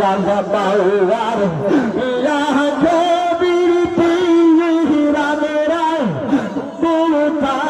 রাজা বাউয়ার ইয়া কবির তিন রামেরা তুলতা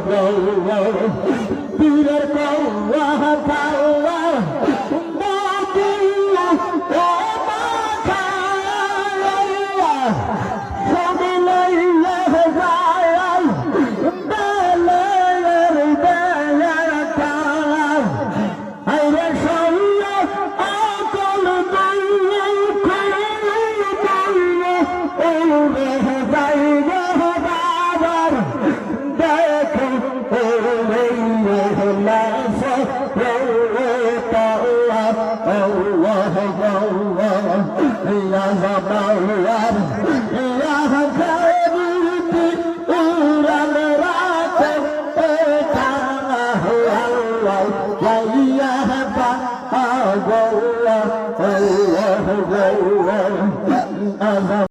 কাউয়া পীরের কাউয়া কাউয়া يا هبا الله الله الله